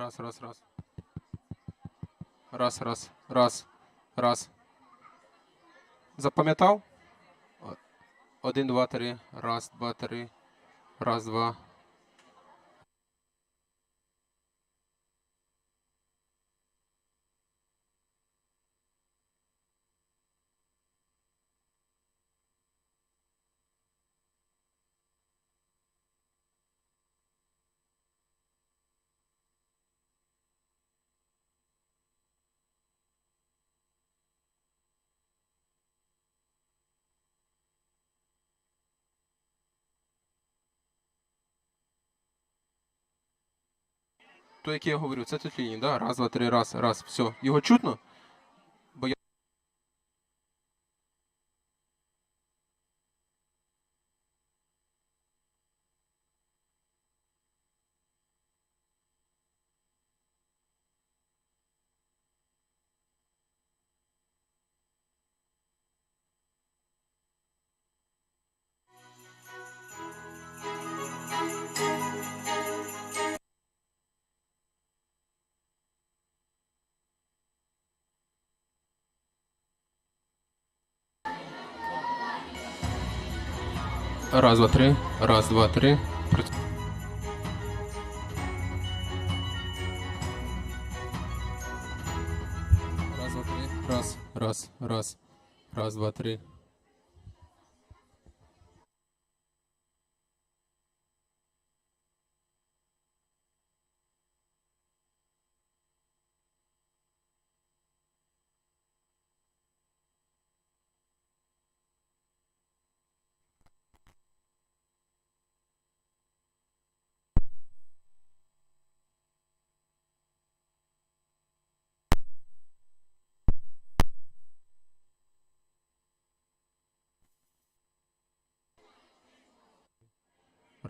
Раз, раз, раз. Раз, раз, раз, раз. Запам'ятав? Один, два, три. Раз, два, три. Раз, два. То, який я говорю, це тут лінії, да? Раз, два, три, раз, раз. Все. Його чутно? Раз, два, три. Раз, два, три. Раз, два, три. Раз, раз, раз. Раз, два, три.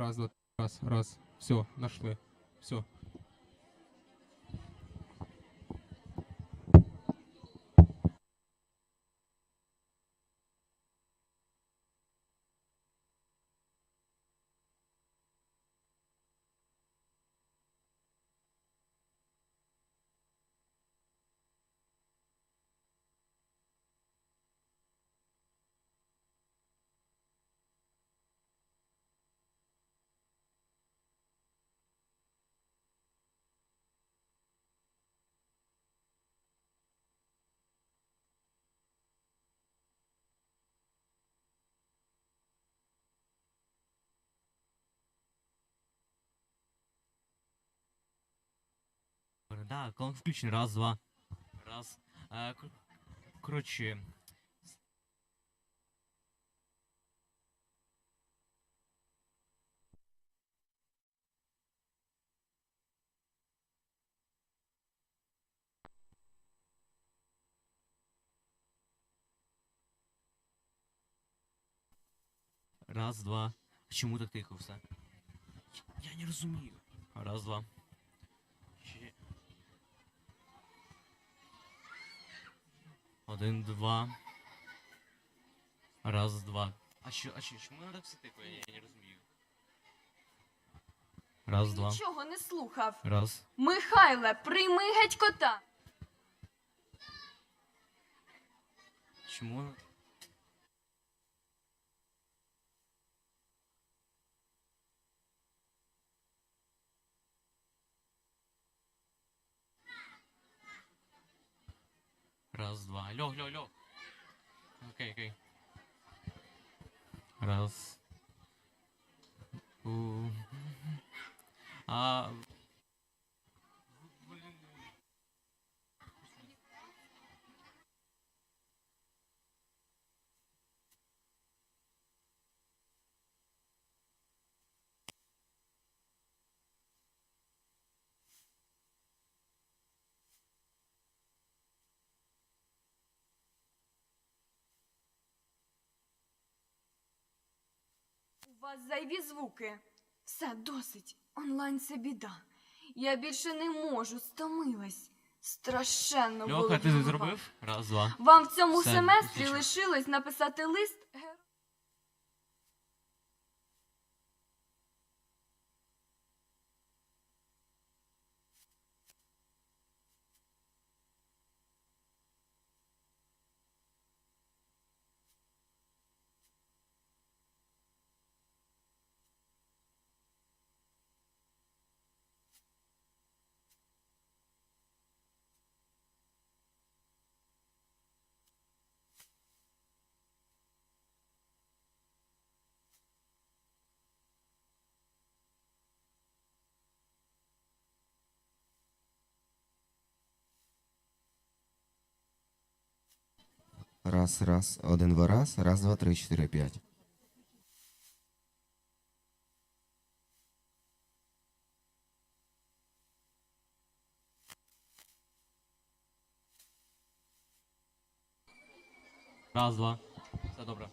Раз, два, раз, раз. Все, нашли. Все. Да, колонка включена. Раз, два. Раз. Е, кор- коротше. Раз, два. Чому так все? Я не розумію. Раз, два. Один, два. Раз, два. А що, а що, чому надо все тихо? Я, я не розумію. Раз, два. Нічого не слухав. Раз. Михайле, прийми геть кота. Чому? Раз, два. Алло, алло, алло. Окей, окей. Раз. У. А вас зайві звуки. Все, досить. Онлайн це біда. Я більше не можу, стомилась. Страшенно Льоха, болить ти голова. зробив? Раз, два. Вам в цьому Все, семестрі лишилось написати лист. Раз, раз, один, два, раз, раз, два, три, чотири, п'ять. Раз, два. Все добре.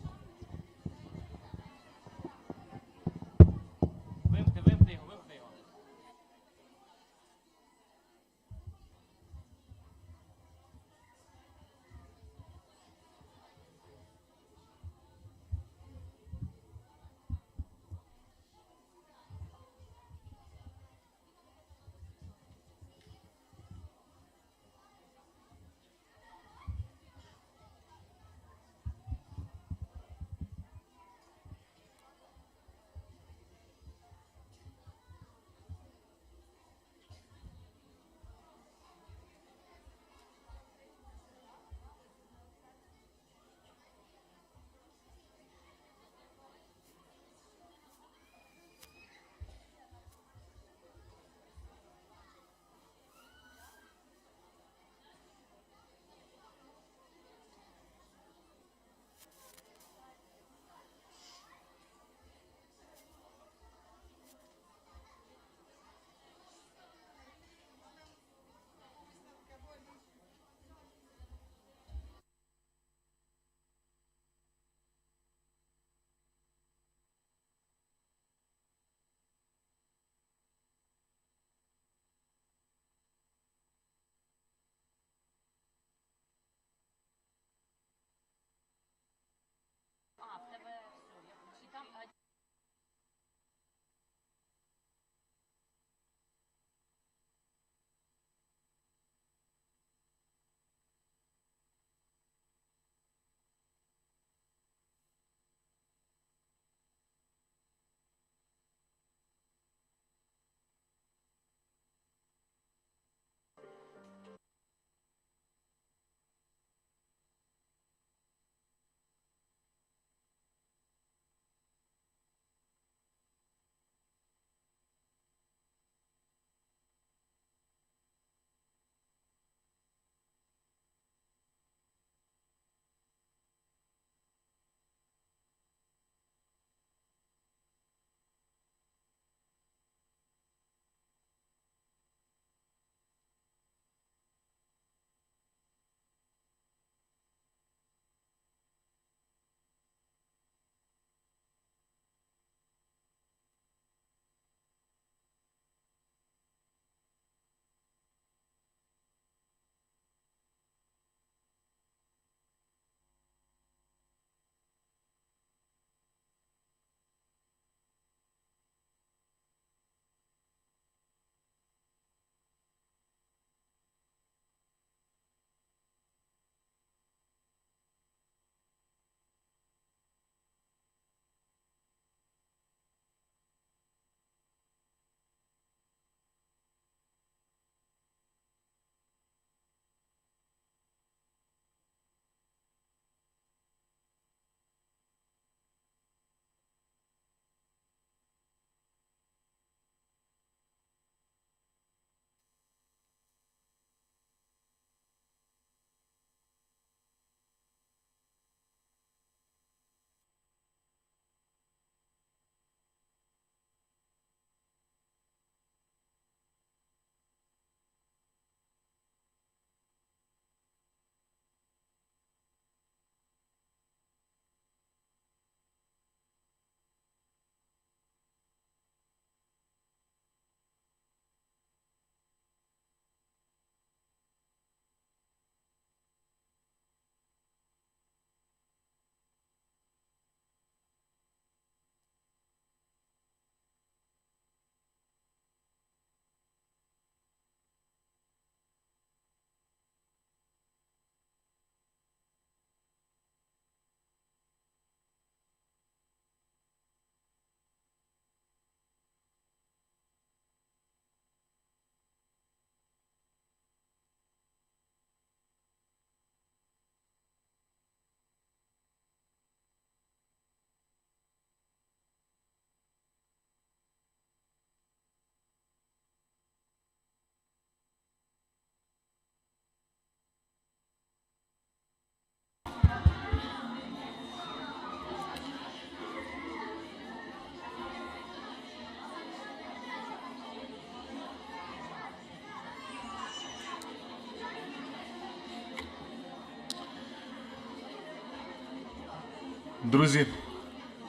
Друзі,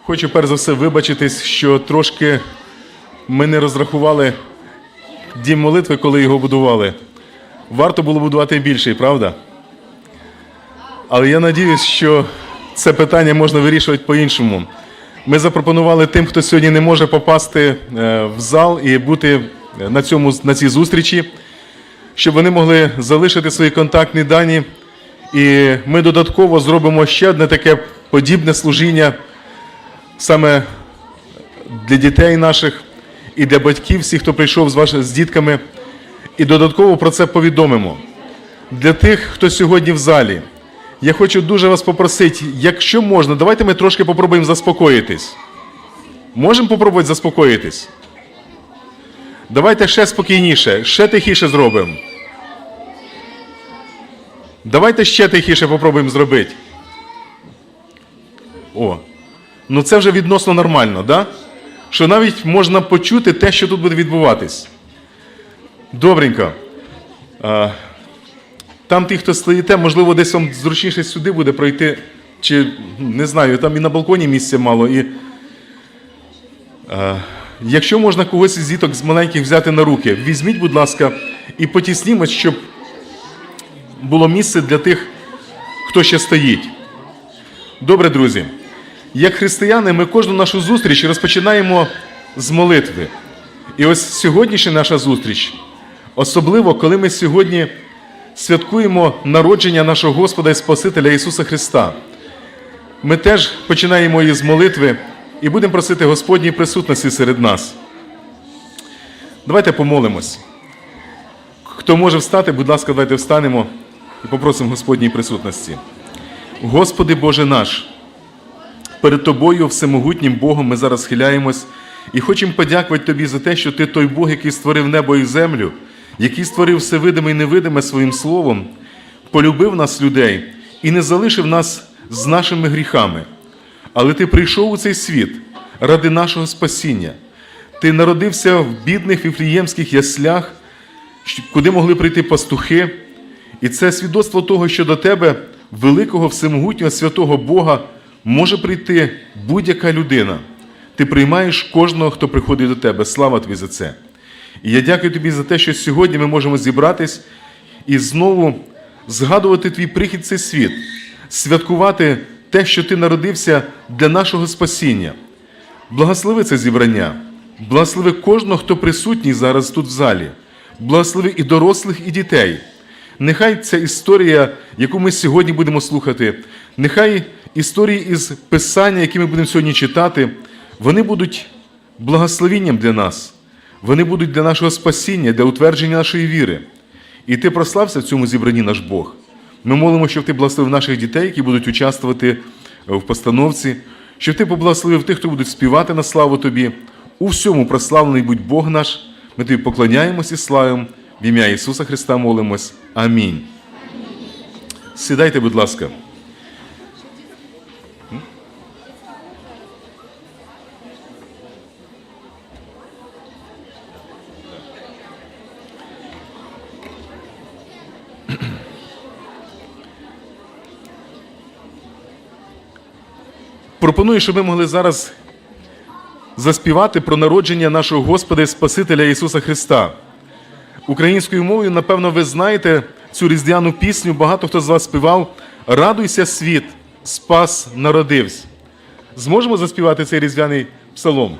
хочу перш за все вибачитись, що трошки ми не розрахували дім молитви, коли його будували. Варто було будувати більший, правда? Але я надіюсь, що це питання можна вирішувати по-іншому. Ми запропонували тим, хто сьогодні не може попасти е, в зал і бути на, цьому, на цій зустрічі, щоб вони могли залишити свої контактні дані. І ми додатково зробимо ще одне таке подібне служіння саме для дітей наших і для батьків, всіх, хто прийшов з, ваш... з дітками. І додатково про це повідомимо. Для тих, хто сьогодні в залі, я хочу дуже вас попросити, якщо можна, давайте ми трошки попробуємо заспокоїтись. Можемо попробувати заспокоїтись? Давайте ще спокійніше, ще тихіше зробимо. Давайте ще тихіше попробуємо зробити. О. Ну це вже відносно нормально, да? Що навіть можна почути те, що тут буде відбуватись. Добренько. Там ті, хто стоїте, можливо, десь вам зручніше сюди буде пройти. Чи не знаю, там і на балконі місця мало. І, а, якщо можна когось із діток з маленьких взяти на руки, візьміть, будь ласка, і потіснімось, щоб було місце для тих, хто ще стоїть. Добре, друзі. Як християни, ми кожну нашу зустріч розпочинаємо з молитви. І ось сьогоднішня наша зустріч, особливо, коли ми сьогодні святкуємо народження нашого Господа і Спасителя Ісуса Христа. Ми теж починаємо її з молитви і будемо просити Господньої присутності серед нас. Давайте помолимось. Хто може встати, будь ласка, давайте встанемо і попросимо Господній присутності. Господи Боже наш, перед Тобою, всемогутнім Богом, ми зараз схиляємось і хочемо подякувати Тобі за те, що Ти той Бог, який створив небо і землю, який створив все видиме і невидиме своїм словом, полюбив нас, людей, і не залишив нас з нашими гріхами. Але Ти прийшов у цей світ ради нашого спасіння. Ти народився в бідних віфліємських яслях, куди могли прийти пастухи. І це свідоцтво того, що до тебе, великого всемогутнього святого Бога, може прийти будь-яка людина. Ти приймаєш кожного, хто приходить до тебе. Слава тобі за це. І я дякую тобі за те, що сьогодні ми можемо зібратись і знову згадувати твій прихід цей світ, святкувати те, що ти народився для нашого спасіння. Благослови це зібрання, благослови кожного, хто присутній зараз тут в залі, благослови і дорослих, і дітей. Нехай ця історія, яку ми сьогодні будемо слухати, нехай історії із Писання, які ми будемо сьогодні читати, вони будуть благословінням для нас, вони будуть для нашого спасіння, для утвердження нашої віри. І ти прослався в цьому зібранні наш Бог. Ми молимо, щоб ти благословив наших дітей, які будуть участвувати в постановці, щоб ти поблагословив тих, хто будуть співати на славу тобі. У всьому прославлений будь Бог наш. Ми тобі поклоняємось і славимо. В ім'я Ісуса Христа молимось. Амінь. Сідайте, будь ласка. Пропоную, щоб ми могли зараз заспівати про народження нашого Господа і Спасителя Ісуса Христа. Українською мовою, напевно, ви знаєте цю різдвяну пісню. Багато хто з вас співав Радуйся, світ, спас народився. Зможемо заспівати цей різдвяний псалом?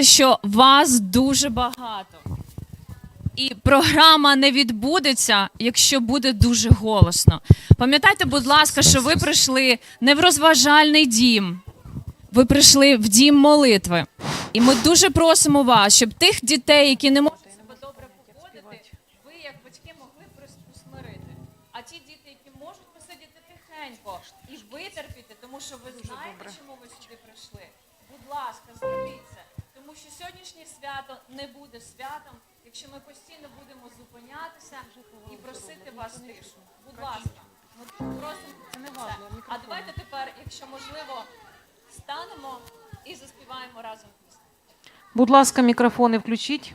розуміти, що вас дуже багато. І програма не відбудеться, якщо буде дуже голосно. Пам'ятайте, будь ласка, що ви прийшли не в розважальний дім, ви прийшли в дім молитви. І ми дуже просимо вас, щоб тих дітей, які не можуть себе добре поводити, ви як батьки могли усмирити. А ті діти, які можуть посидіти тихенько і витерпіти, тому що ви знаєте, чому ви сюди прийшли. Будь ласка, зробіть. Тому що сьогоднішнє свято не буде святом, якщо ми постійно будемо зупинятися і просити вас тишу. Будь ласка, ми просимо це. А давайте тепер, якщо можливо, станемо і заспіваємо разом пісню. Будь ласка, мікрофони включіть.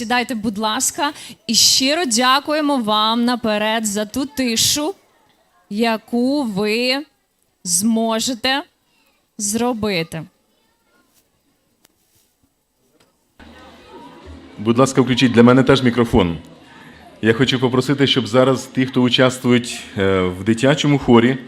Сідайте, будь ласка, і щиро дякуємо вам наперед за ту тишу, яку ви зможете зробити. Будь ласка, включіть для мене теж мікрофон. Я хочу попросити, щоб зараз ті, хто участвують е, в дитячому хорі,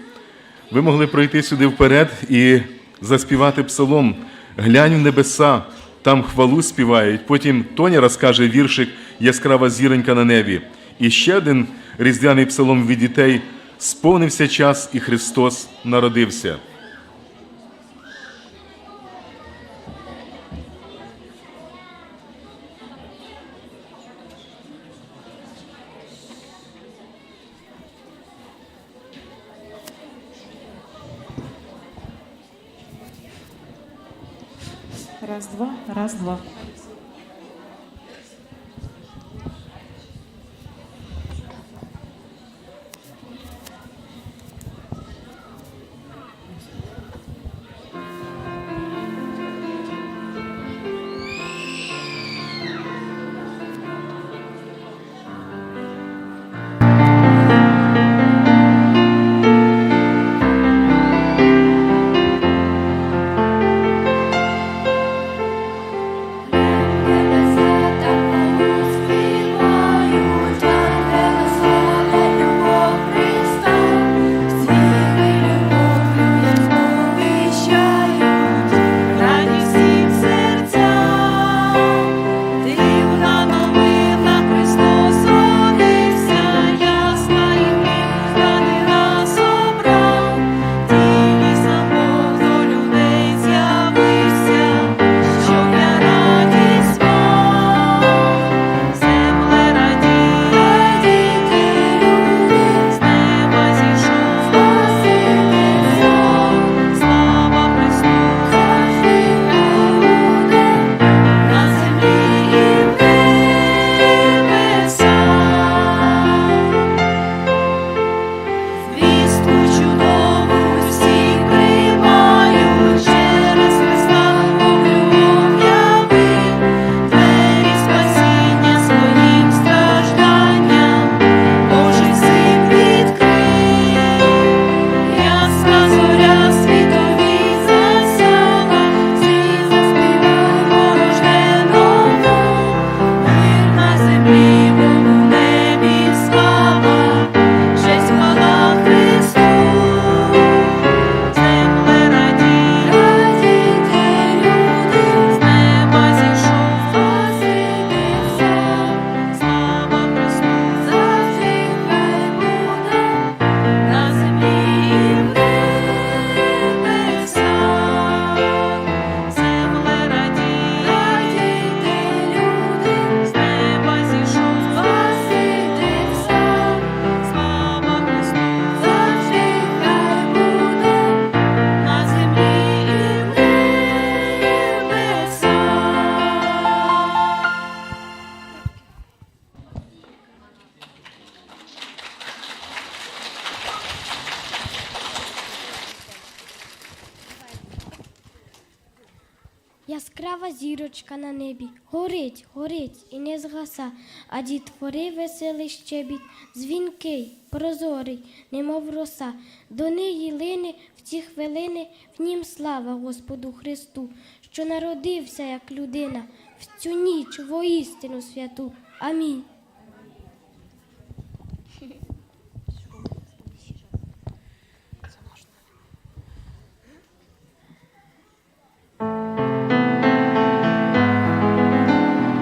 ви могли пройти сюди вперед і заспівати псалом Глянь в небеса, там хвалу співають. Потім Тоня розкаже віршик Яскрава зіронька на небі. І ще один різдвяний псалом від дітей Сповнився час, і Христос народився. Яскрава зірочка на небі, горить, горить і не згаса, а дітвори веселий щебіт, дзвінкий, прозорий, немов роса. До неї лине в ці хвилини, в нім слава Господу Христу, що народився як людина в цю ніч воістину святу. Амінь.